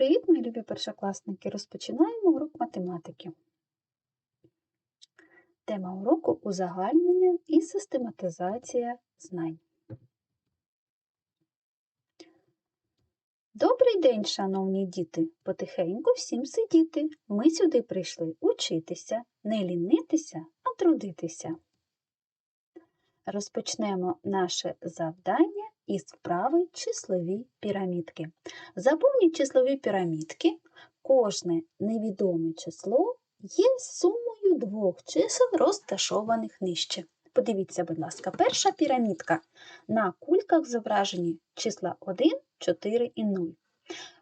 Привіт, мої любі першокласники! Розпочинаємо урок математики. Тема уроку узагальнення і систематизація знань. Добрий день, шановні діти! Потихеньку всім сидіти. Ми сюди прийшли учитися, не лінитися, а трудитися. Розпочнемо наше завдання із вправи числові пірамідки. Заповніть числові пірамідки. Кожне невідоме число є сумою двох чисел, розташованих нижче. Подивіться, будь ласка, перша пірамідка. На кульках зображені числа 1, 4 і 0.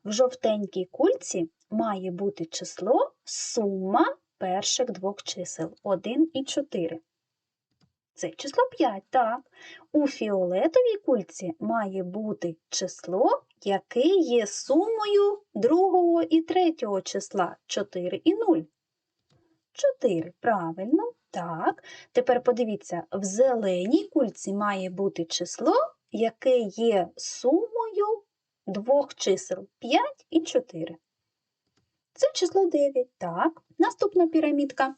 В жовтенькій кульці має бути число сума перших двох чисел 1 і 4. Це число 5, так. У фіолетовій кульці має бути число, яке є сумою другого і третього числа 4 і 0. 4, правильно, так. Тепер подивіться, в зеленій кульці має бути число, яке є сумою двох чисел 5 і 4. Це число 9, так. Наступна пірамідка.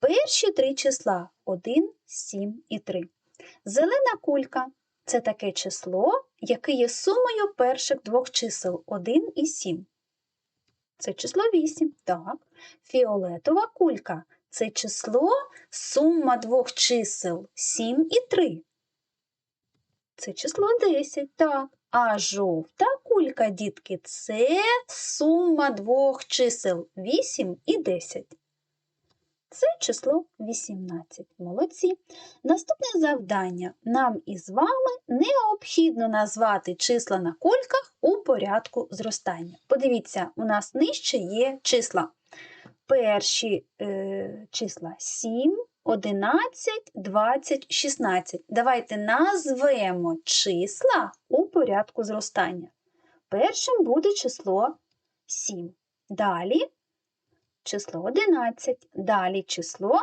Перші три числа 1, 7 і 3. Зелена кулька це таке число, яке є сумою перших двох чисел 1 і 7. Це число 8. Так. Фіолетова кулька це число сума двох чисел 7 і 3. Це число 10. Так. А жовта кулька, дітки, це сума двох чисел 8 і 10. Це число 18. Молодці. Наступне завдання. Нам із вами необхідно назвати числа на кульках у порядку зростання. Подивіться, у нас нижче є числа. Перші е, числа 7, 11, 20, 16. Давайте назвемо числа у порядку зростання. Першим буде число 7. Далі число 11, далі число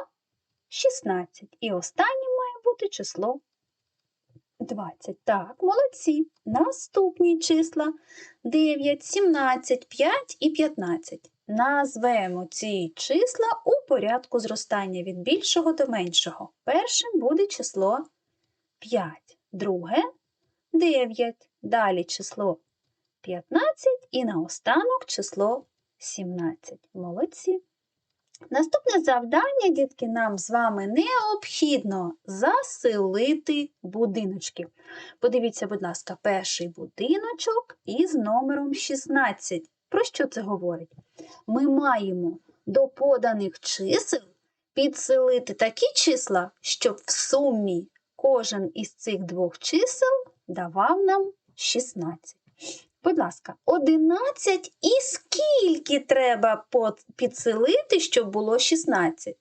16. І останнім має бути число 20. Так, молодці. Наступні числа 9, 17, 5 і 15. Назвемо ці числа у порядку зростання від більшого до меншого. Першим буде число 5, друге 9, далі число 15 і наостанок число 17. Молодці. Наступне завдання, дітки, нам з вами необхідно заселити будиночки. Подивіться, будь ласка, перший будиночок із номером 16. Про що це говорить? Ми маємо до поданих чисел підселити такі числа, щоб в сумі кожен із цих двох чисел давав нам 16. Будь ласка, 11 і скільки треба підселити, щоб було 16?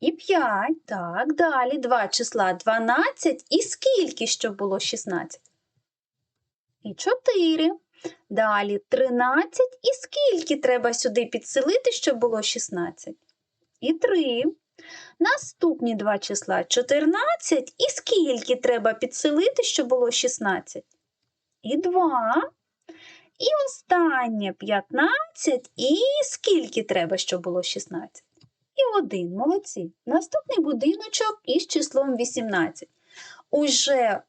І 5. Так, далі два числа 12 і скільки, щоб було 16? І 4. Далі 13 і скільки треба сюди підселити, щоб було 16? І 3. Наступні два числа 14 і скільки треба підселити, щоб було 16? І 2. І останнє 15. І скільки треба, щоб було 16? І 1. Молодці. Наступний будиночок із числом 18. Уже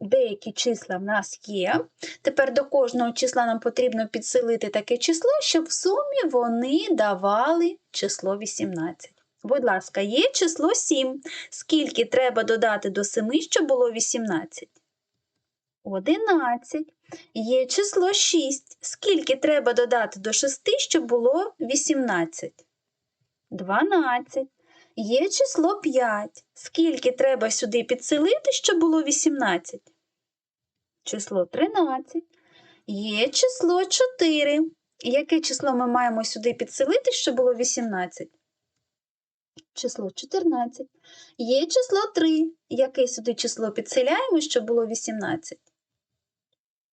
деякі числа в нас є. Тепер до кожного числа нам потрібно підсилити таке число, щоб в сумі вони давали число 18. Будь ласка, є число 7. Скільки треба додати до 7, щоб було 18? 11. Є число 6. Скільки треба додати до 6, щоб було 18? 12. Є число 5. Скільки треба сюди підселити, щоб було 18? Число 13. Є число 4. Яке число ми маємо сюди підселити, щоб було 18? Число 14. Є число 3. Яке сюди число підселяємо, щоб було 18?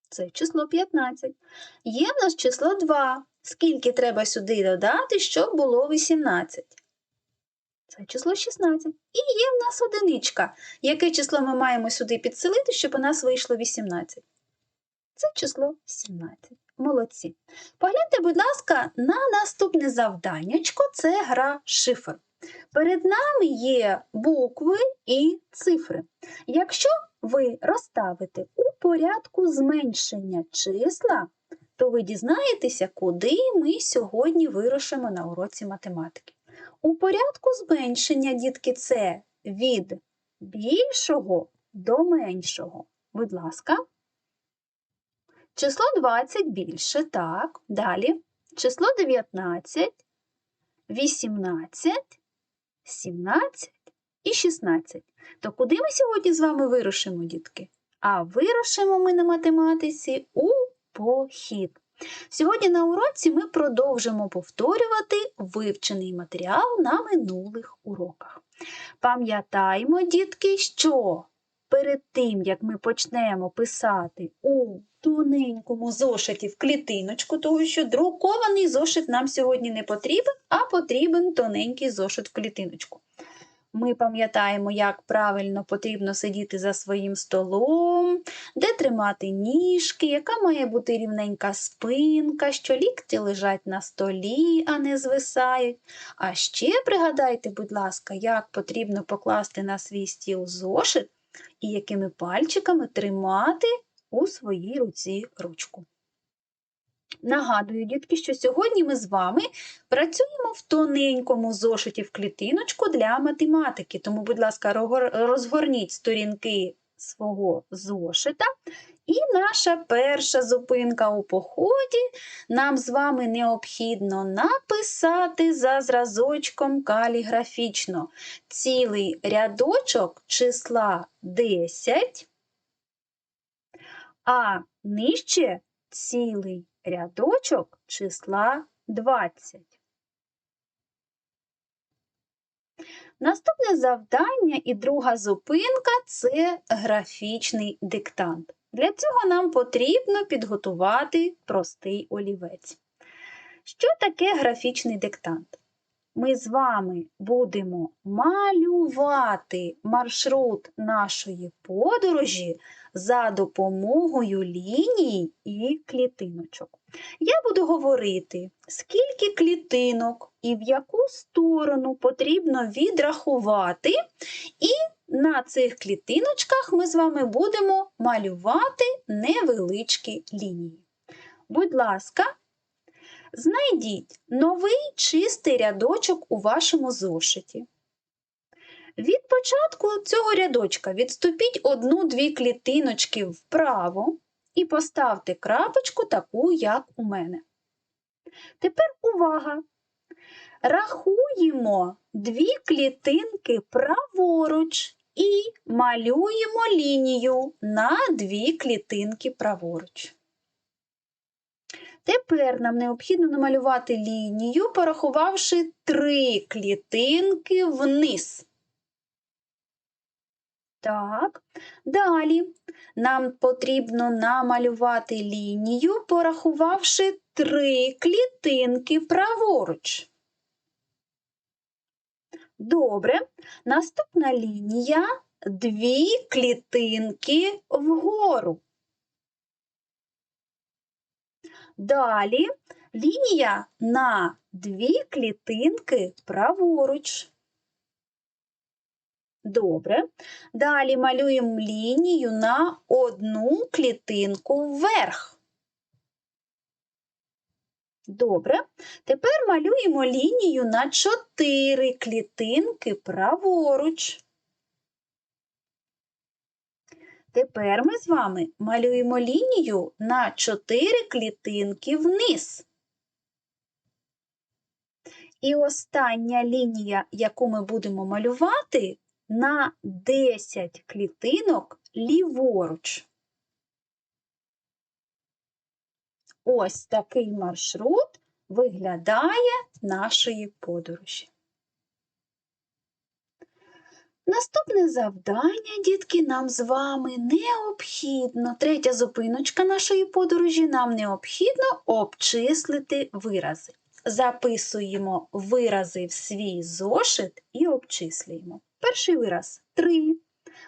Це число 15. Є в нас число 2. Скільки треба сюди додати, щоб було 18? Це число 16. І є в нас одиничка. Яке число ми маємо сюди підселити, щоб у нас вийшло 18? це число 17. Молодці. Погляньте, будь ласка, на наступне завданнячко це гра шифр. Перед нами є букви і цифри. Якщо ви розставите у порядку зменшення числа, то ви дізнаєтеся, куди ми сьогодні вирушимо на уроці математики. У порядку зменшення, дітки, це від більшого до меншого. Будь ласка. Число 20 більше, так. Далі. Число 19, 18, 17 і 16. То куди ми сьогодні з вами вирушимо, дітки? А вирушимо ми на математиці у похід. Сьогодні на уроці ми продовжимо повторювати вивчений матеріал на минулих уроках. Пам'ятаємо, дітки, що перед тим, як ми почнемо писати у тоненькому зошиті в клітиночку, тому що друкований зошит нам сьогодні не потрібен, а потрібен тоненький зошит в клітиночку. Ми пам'ятаємо, як правильно потрібно сидіти за своїм столом, де тримати ніжки, яка має бути рівненька спинка, що лікті лежать на столі, а не звисають. А ще пригадайте, будь ласка, як потрібно покласти на свій стіл зошит і якими пальчиками тримати у своїй руці ручку. Нагадую, дітки, що сьогодні ми з вами працюємо в тоненькому зошиті в клітиночку для математики. Тому, будь ласка, розгорніть сторінки свого зошита. І наша перша зупинка у поході нам з вами необхідно написати за зразочком каліграфічно цілий рядочок числа 10, а нижче цілий рядочок числа 20. Наступне завдання і друга зупинка це графічний диктант. Для цього нам потрібно підготувати простий олівець. Що таке графічний диктант? Ми з вами будемо малювати маршрут нашої подорожі за допомогою ліній і клітиночок. Я буду говорити, скільки клітинок і в яку сторону потрібно відрахувати, і на цих клітиночках ми з вами будемо малювати невеличкі лінії. Будь ласка, знайдіть новий чистий рядочок у вашому зошиті. Від початку цього рядочка відступіть одну-дві клітиночки вправо і поставте крапочку таку, як у мене. Тепер увага! Рахуємо дві клітинки праворуч і малюємо лінію на дві клітинки праворуч. Тепер нам необхідно намалювати лінію, порахувавши три клітинки вниз. Так, далі нам потрібно намалювати лінію, порахувавши три клітинки праворуч. Добре, наступна лінія дві клітинки вгору. Далі лінія на дві клітинки праворуч. Добре. Далі малюємо лінію на одну клітинку вверх. Добре. Тепер малюємо лінію на чотири клітинки праворуч. Тепер ми з вами малюємо лінію на чотири клітинки вниз. І остання лінія, яку ми будемо малювати, на 10 клітинок ліворуч. Ось такий маршрут виглядає нашої подорожі. Наступне завдання, дітки, нам з вами необхідно. Третя зупиночка нашої подорожі нам необхідно обчислити вирази. Записуємо вирази в свій зошит і обчислюємо. Перший вираз 3.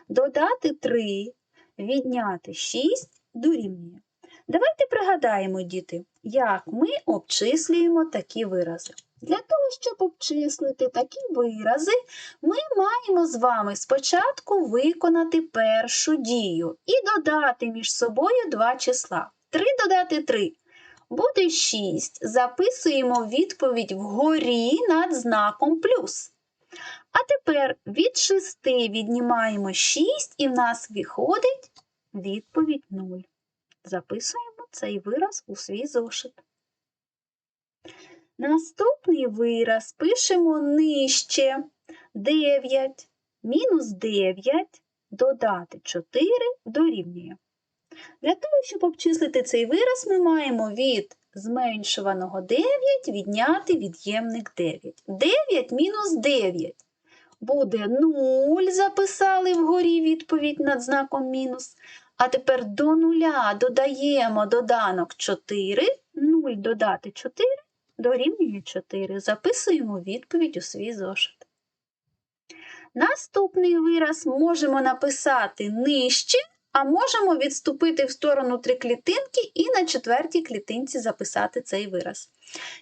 Додати 3, відняти 6 дорівнює. Давайте пригадаємо, діти, як ми обчислюємо такі вирази. Для того, щоб обчислити такі вирази, ми маємо з вами спочатку виконати першу дію і додати між собою два числа. 3 додати 3 буде 6. Записуємо відповідь вгорі над знаком плюс. А тепер від 6 віднімаємо 6 і в нас виходить відповідь 0. Записуємо цей вираз у свій зошит. Наступний вираз пишемо нижче 9, мінус 9, додати 4 дорівнює. Для того, щоб обчислити цей вираз, ми маємо від зменшуваного 9 відняти від'ємник 9. 9 мінус 9 буде 0, записали вгорі відповідь над знаком мінус. А тепер до нуля додаємо доданок 4, 0 додати 4 дорівнює 4. Записуємо відповідь у свій зошит. Наступний вираз можемо написати нижче, а можемо відступити в сторону три клітинки і на четвертій клітинці записати цей вираз.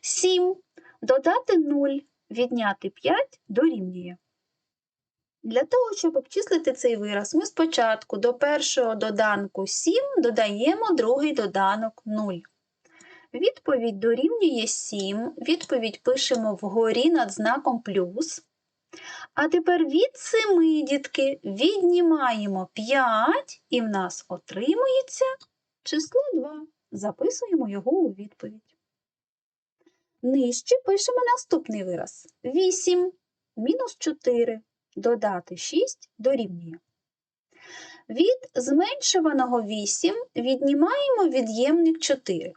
7. Додати 0, відняти 5 дорівнює. Для того, щоб обчислити цей вираз, ми спочатку до першого доданку 7 додаємо другий доданок 0. Відповідь дорівнює 7. Відповідь пишемо вгорі над знаком плюс. А тепер від 7 дітки віднімаємо 5, і в нас отримується число 2. Записуємо його у відповідь. Нижче пишемо наступний вираз. 8 мінус 4 додати 6 дорівнює. Від зменшуваного 8 віднімаємо від'ємник 4.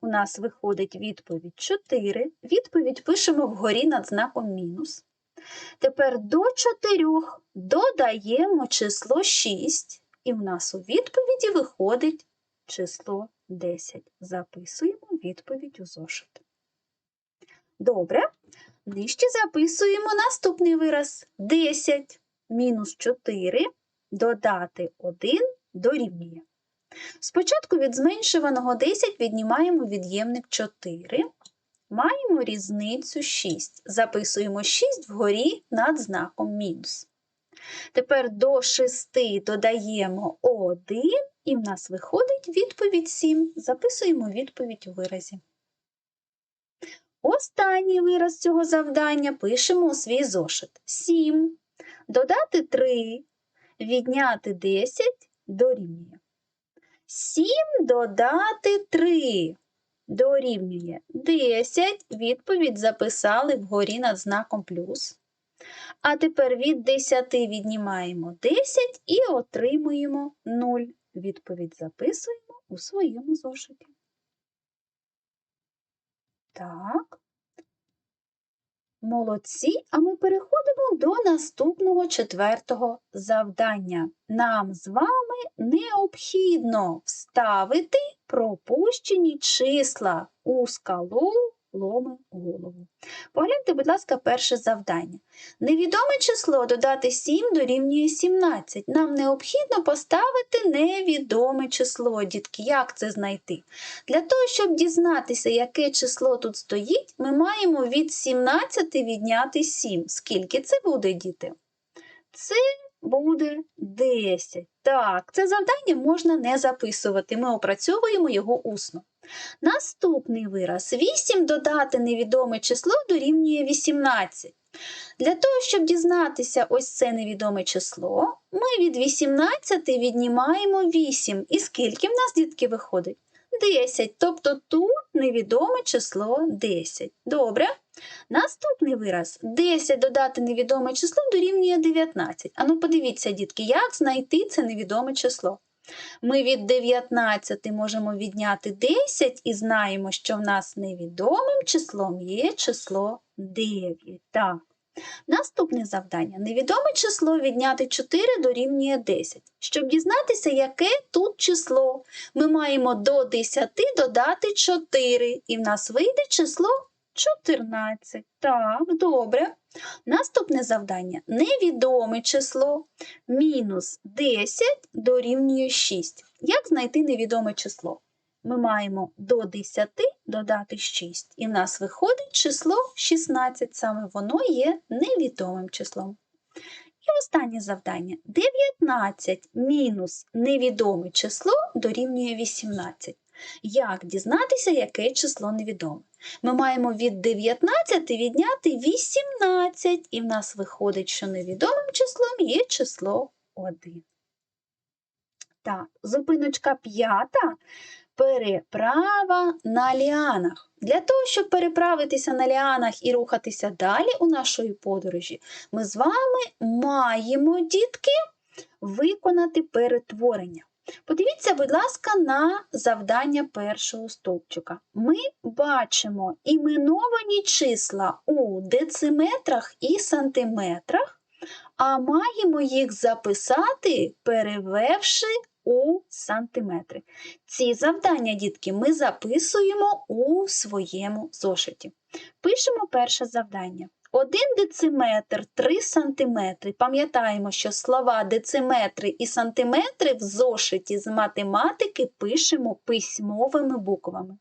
У нас виходить відповідь 4. Відповідь пишемо вгорі над знаком мінус. Тепер до 4 додаємо число 6, і в нас у відповіді виходить число 10. Записуємо відповідь у зошит. Добре. Нижче записуємо наступний вираз 10 мінус 4 додати 1 дорівнює. Спочатку від зменшуваного 10 віднімаємо від'ємник 4. Маємо різницю 6. Записуємо 6 вгорі над знаком мінус. Тепер до 6 додаємо 1, і в нас виходить відповідь 7. Записуємо відповідь у виразі. Останній вираз цього завдання пишемо у свій зошит. 7. Додати 3, відняти 10 дорівнює. 7 додати 3 дорівнює 10. Відповідь записали вгорі над знаком плюс. А тепер від 10 віднімаємо 10 і отримуємо 0. Відповідь записуємо у своєму зошиті. Так. Молодці, а ми переходимо до наступного четвертого завдання. Нам з вами необхідно вставити пропущені числа у скалу ломи голову. Погляньте, будь ласка, перше завдання. Невідоме число додати 7 дорівнює 17. Нам необхідно поставити невідоме число, дітки. Як це знайти? Для того, щоб дізнатися, яке число тут стоїть, ми маємо від 17 відняти 7. Скільки це буде, діти? Це буде 10. Так, це завдання можна не записувати. Ми опрацьовуємо його усно. Наступний вираз 8 додати невідоме число дорівнює 18. Для того, щоб дізнатися ось це невідоме число, ми від 18 віднімаємо 8. І скільки в нас, дітки, виходить? 10. Тобто тут невідоме число 10. Добре. Наступний вираз 10 додати невідоме число дорівнює 19. Ану, подивіться, дітки, як знайти це невідоме число. Ми від 19 можемо відняти 10 і знаємо, що в нас невідомим числом є число 9. Так. Наступне завдання. Невідоме число відняти 4 дорівнює 10. Щоб дізнатися, яке тут число, ми маємо до 10 додати 4, і в нас вийде число 14. Так, добре. Наступне завдання. Невідоме число мінус 10 дорівнює 6. Як знайти невідоме число? ми маємо до 10 додати 6. І в нас виходить число 16. Саме воно є невідомим числом. І останнє завдання. 19 мінус невідоме число дорівнює 18. Як дізнатися, яке число невідоме? Ми маємо від 19 відняти 18, і в нас виходить, що невідомим числом є число 1. Так, зупиночка п'ята. Переправа на ліанах. Для того, щоб переправитися на ліанах і рухатися далі у нашої подорожі, ми з вами маємо, дітки, виконати перетворення. Подивіться, будь ласка, на завдання першого стовпчика. Ми бачимо іменовані числа у дециметрах і сантиметрах, а маємо їх записати, перевевши у сантиметри. Ці завдання, дітки, ми записуємо у своєму зошиті. Пишемо перше завдання. 1 дециметр 3 сантиметри. Пам'ятаємо, що слова дециметри і сантиметри в зошиті з математики пишемо письмовими буквами.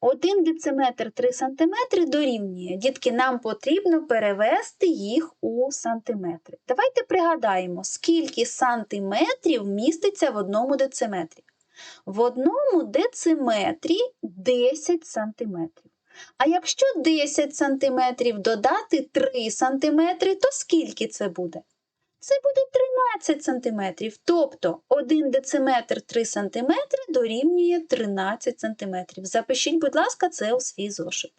1 дециметр 3 сантиметри дорівнює. Дітки, нам потрібно перевести їх у сантиметри. Давайте пригадаємо, скільки сантиметрів міститься в одному дециметрі. В одному дециметрі 10 сантиметрів. А якщо 10 сантиметрів додати 3 сантиметри, то скільки це буде? Це буде 13 сантиметрів. Тобто 1 дециметр 3 сантиметри дорівнює 13 сантиметрів. Запишіть, будь ласка, це у свій зошит.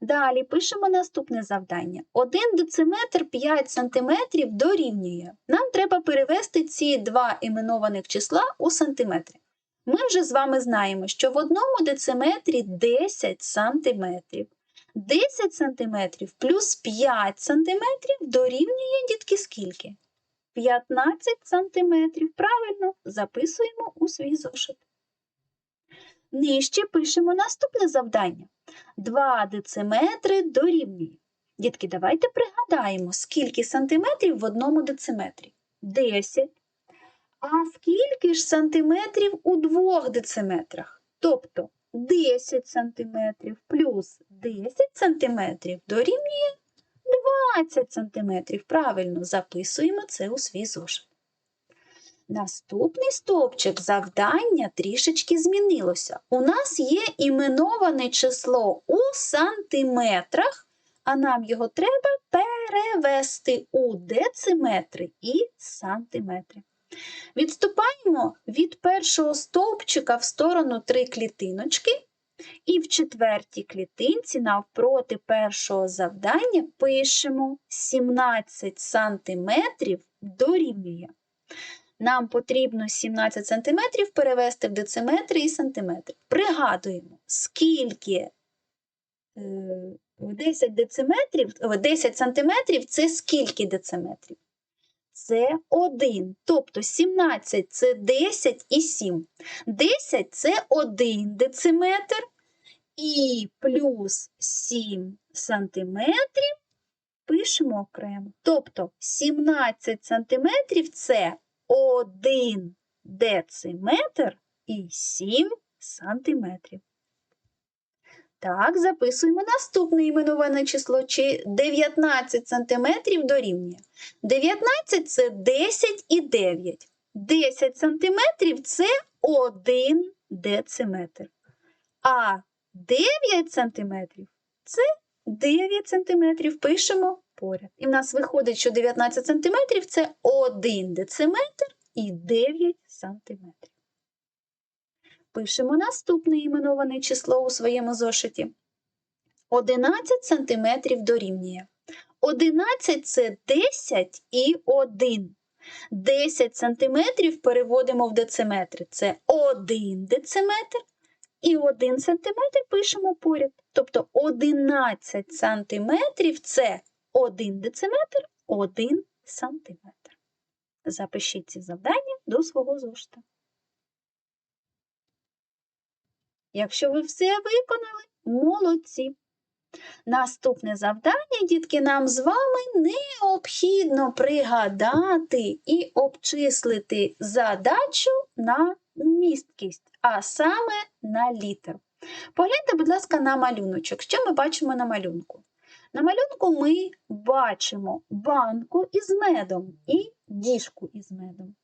Далі пишемо наступне завдання. 1 дециметр 5 сантиметрів дорівнює. Нам треба перевести ці два іменованих числа у сантиметри. Ми вже з вами знаємо, що в одному дециметрі 10 сантиметрів. 10 сантиметрів плюс 5 сантиметрів дорівнює дітки скільки? 15 сантиметрів. Правильно, записуємо у свій зошит. Нижче пишемо наступне завдання. 2 дециметри дорівнює. Дітки, давайте пригадаємо, скільки сантиметрів в одному дециметрі. 10. А скільки ж сантиметрів у двох дециметрах? Тобто 10 сантиметрів плюс 10 сантиметрів дорівнює 20 сантиметрів. Правильно записуємо це у свій зошит. Наступний стовпчик завдання трішечки змінилося. У нас є іменоване число у сантиметрах, а нам його треба перевести у дециметри і сантиметри. Відступаємо від першого стовпчика в сторону три клітиночки, і в четвертій клітинці навпроти першого завдання пишемо 17 см дорівнює. Нам потрібно 17 см перевести в дециметри і сантиметри. Пригадуємо, скільки 10 дециметрів, 10 сантиметрів це скільки дециметрів? Це 1. Тобто 17 це 10 і 7. 10 це 1 дециметр і плюс 7 сантиметрів пишемо окремо. Тобто 17 сантиметрів це 1 дециметр і 7 сантиметрів. Так, записуємо наступне іменоване число, чи 19 см дорівнює. 19 це 10 і 9. 10 см це 1 дециметр. А 9 см це 9 см. Пишемо поряд. І в нас виходить, що 19 см це 1 дециметр і 9 см. Пишемо наступне іменоване число у своєму зошиті. 11 см дорівнює. 11 це 10 і 1. 10 см переводимо в дециметри. Це 1 дециметр. І 1 см пишемо поряд. Тобто 11 см це 1 дециметр, 1 см. Запишіть ці завдання до свого зошита. Якщо ви все виконали, молодці. Наступне завдання, дітки, нам з вами необхідно пригадати і обчислити задачу на місткість, а саме на літер. Погляньте, будь ласка, на малюночок. Що ми бачимо на малюнку? На малюнку ми бачимо банку із медом і діжку із медом.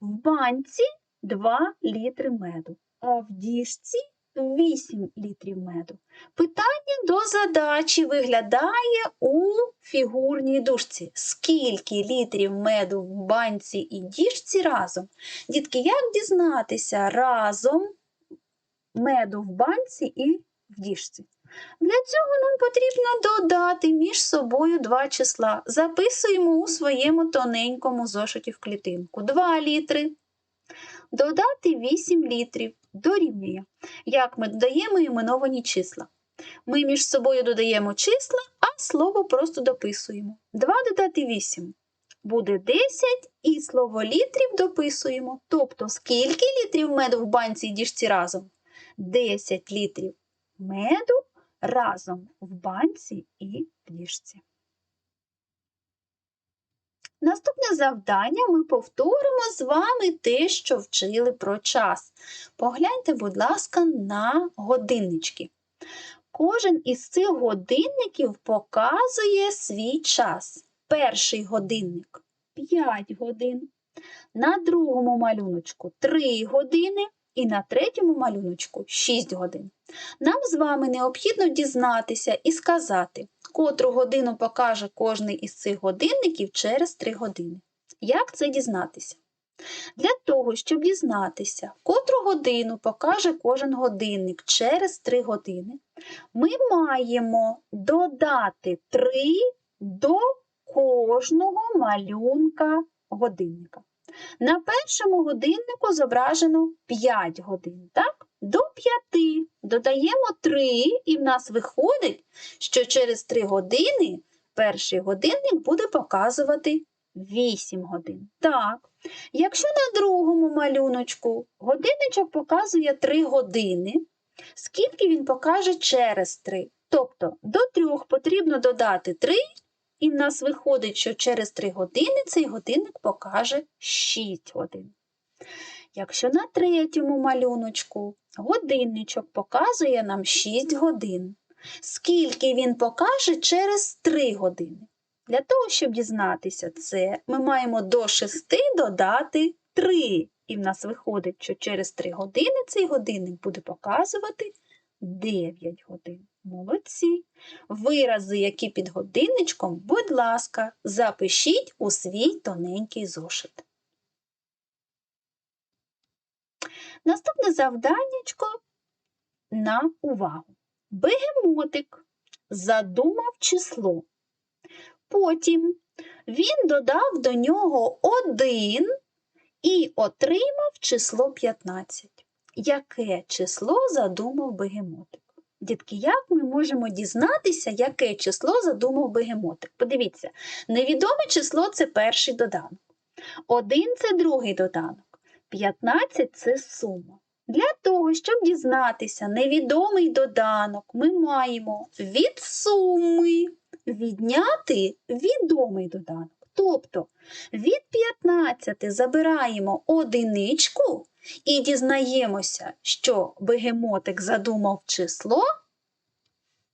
В банці 2 літри меду, а в діжці 8 літрів меду. Питання до задачі виглядає у фігурній дужці. Скільки літрів меду в банці і діжці разом? Дітки, як дізнатися разом меду в банці і в діжці? Для цього нам потрібно додати між собою два числа. Записуємо у своєму тоненькому зошиті в клітинку. 2 літри. Додати 8 літрів дорівнює. Як ми додаємо іменовані числа? Ми між собою додаємо числа, а слово просто дописуємо. 2 додати 8 буде 10, і слово літрів дописуємо. Тобто, скільки літрів меду в банці і діжці разом? 10 літрів меду разом в банці і діжці. Наступне завдання ми повторимо з вами те, що вчили про час. Погляньте, будь ласка, на годиннички. Кожен із цих годинників показує свій час. Перший годинник 5 годин, на другому малюночку 3 години і на третьому малюночку 6 годин. Нам з вами необхідно дізнатися і сказати, котру годину покаже кожний із цих годинників через 3 години. Як це дізнатися? Для того, щоб дізнатися, котру годину покаже кожен годинник через 3 години, ми маємо додати 3 до кожного малюнка годинника. На першому годиннику зображено 5 годин. Так? До 5 додаємо 3, і в нас виходить, що через 3 години перший годинник буде показувати 8 годин. Так, якщо на другому малюночку годинничок показує 3 години, скільки він покаже через 3? Тобто до 3 потрібно додати 3, і в нас виходить, що через 3 години цей годинник покаже 6 годин. Якщо на третьому малюночку годинничок показує нам 6 годин, скільки він покаже через 3 години? Для того, щоб дізнатися це, ми маємо до 6 додати 3. І в нас виходить, що через 3 години цей годинник буде показувати 9 годин. Молодці. Вирази, які під годинничком, будь ласка, запишіть у свій тоненький зошит. Наступне завданнячко на увагу. Бегемотик задумав число. Потім він додав до нього один і отримав число 15. Яке число задумав бегемотик? Дітки, як ми можемо дізнатися, яке число задумав бегемотик? Подивіться, невідоме число це перший доданок. Один це другий доданок. 15 це сума. Для того, щоб дізнатися невідомий доданок, ми маємо від суми відняти відомий доданок. Тобто від 15 забираємо одиничку і дізнаємося, що бегемотик задумав число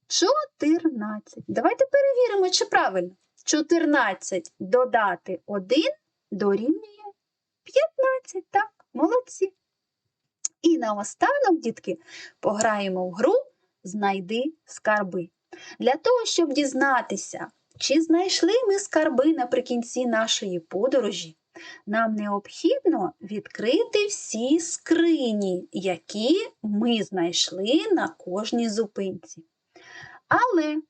14. Давайте перевіримо, чи правильно. 14 додати 1 дорівнює 15. Так, молодці. І наостанок, дітки, пограємо в гру Знайди скарби. Для того, щоб дізнатися, чи знайшли ми скарби наприкінці нашої подорожі, нам необхідно відкрити всі скрині, які ми знайшли на кожній зупинці. Але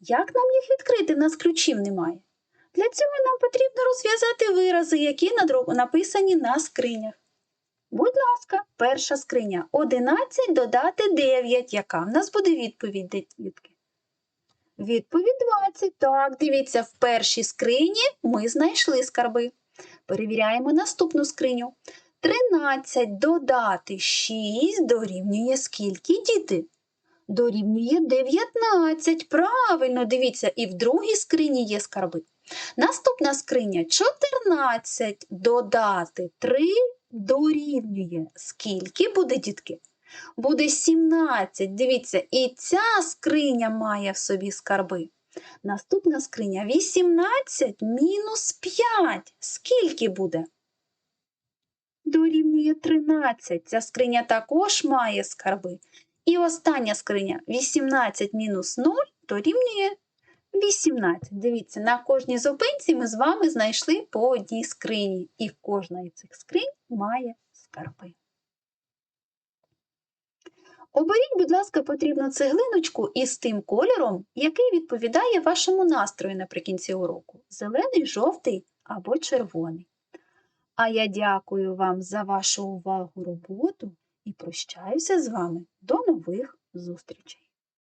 як нам їх відкрити? Нас ключів немає. Для цього нам потрібно розв'язати вирази, які написані на скринях. Будь ласка, перша скриня 11 додати 9. Яка в нас буде відповідь, дітки? Відповідь 20. Так, дивіться, в першій скрині ми знайшли скарби. Перевіряємо наступну скриню. 13 додати 6 дорівнює скільки діти? Дорівнює 19. Правильно, дивіться, і в другій скрині є скарби. Наступна скриня 14 додати 3 дорівнює. Скільки буде, дітки? Буде 17. Дивіться, і ця скриня має в собі скарби. Наступна скриня 18 мінус 5. Скільки буде? Дорівнює 13. Ця скриня також має скарби. І остання скриня 18 мінус 0 дорівнює 18. Дивіться, на кожній зупинці ми з вами знайшли по одній скрині. І кожна із цих скринь має скарби. Оберіть, будь ласка, потрібну цеглиночку із тим кольором, який відповідає вашому настрою наприкінці уроку зелений, жовтий або червоний. А я дякую вам за вашу увагу роботу і прощаюся з вами до нових зустрічей.